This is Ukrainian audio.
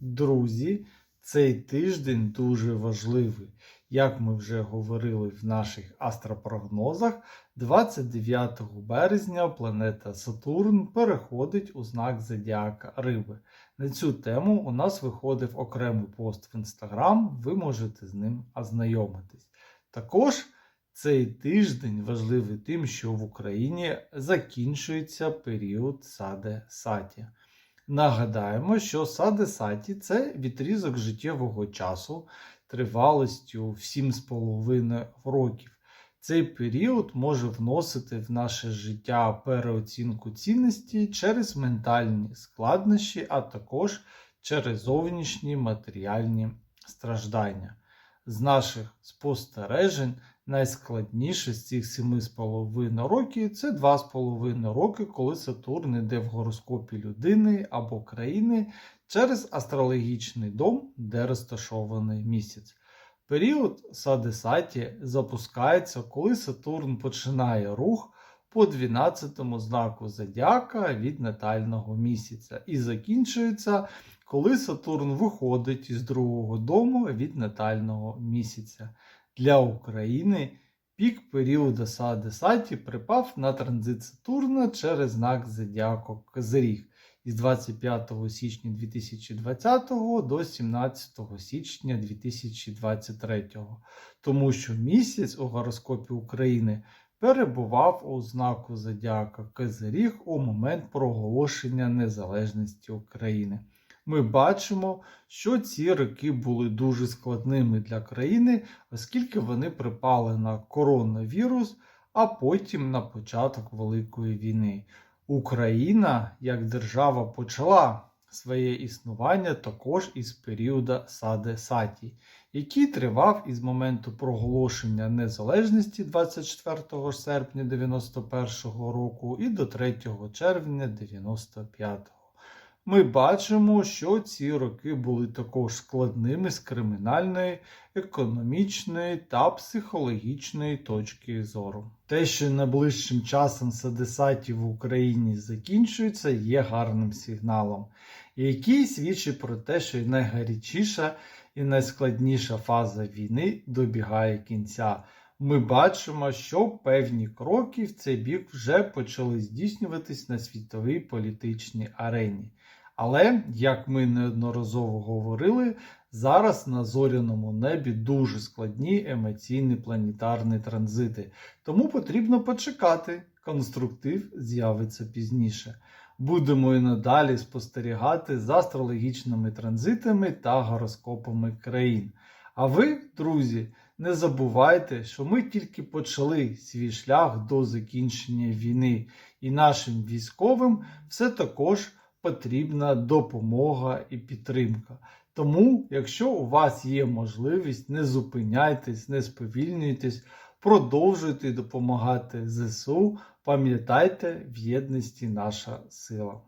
Друзі, цей тиждень дуже важливий. Як ми вже говорили в наших астропрогнозах, 29 березня планета Сатурн переходить у знак Зодіака Риби. На цю тему у нас виходив окремий пост в інстаграм, ви можете з ним ознайомитись. Також цей тиждень важливий тим, що в Україні закінчується період саде саті. Нагадаємо, що саде саті це відрізок життєвого часу тривалістю в 7,5 років. Цей період може вносити в наше життя переоцінку цінності через ментальні складнощі, а також через зовнішні матеріальні страждання. З наших спостережень найскладніше з цих 7,5 років це 2,5 роки, коли Сатурн йде в гороскопі людини або країни через астрологічний дом, де розташований місяць. Період Садесаті запускається, коли Сатурн починає рух по 12 знаку Зодіака від натального місяця і закінчується, коли Сатурн виходить із другого дому від натального місяця. Для України пік періоду Садесаті припав на транзит Сатурна через знак Зодіаку Козиріг із 25 січня 2020 до 17 січня 2023, тому що місяць у гороскопі України перебував у знаку Зодіака Козиріг у момент проголошення незалежності України. Ми бачимо, що ці роки були дуже складними для країни, оскільки вони припали на коронавірус, а потім на початок Великої війни. Україна як держава почала своє існування також із періода Саде Саті, який тривав із моменту проголошення незалежності 24 серпня 91 року і до 3 червня 95 ми бачимо, що ці роки були також складними з кримінальної, економічної та психологічної точки зору. Те, що найближчим часом садесаті в Україні закінчується, є гарним сигналом, який свідчить про те, що найгарячіша і найскладніша фаза війни добігає кінця. Ми бачимо, що певні кроки в цей бік вже почали здійснюватись на світовій політичній арені. Але, як ми неодноразово говорили, зараз на зоряному небі дуже складні емоційні планетарні транзити, тому потрібно почекати, конструктив з'явиться пізніше. Будемо і надалі спостерігати за астрологічними транзитами та гороскопами країн. А ви, друзі, не забувайте, що ми тільки почали свій шлях до закінчення війни, і нашим військовим все також потрібна допомога і підтримка. Тому, якщо у вас є можливість, не зупиняйтесь, не сповільнюйтесь, продовжуйте допомагати ЗСУ. Пам'ятайте, в єдності наша сила.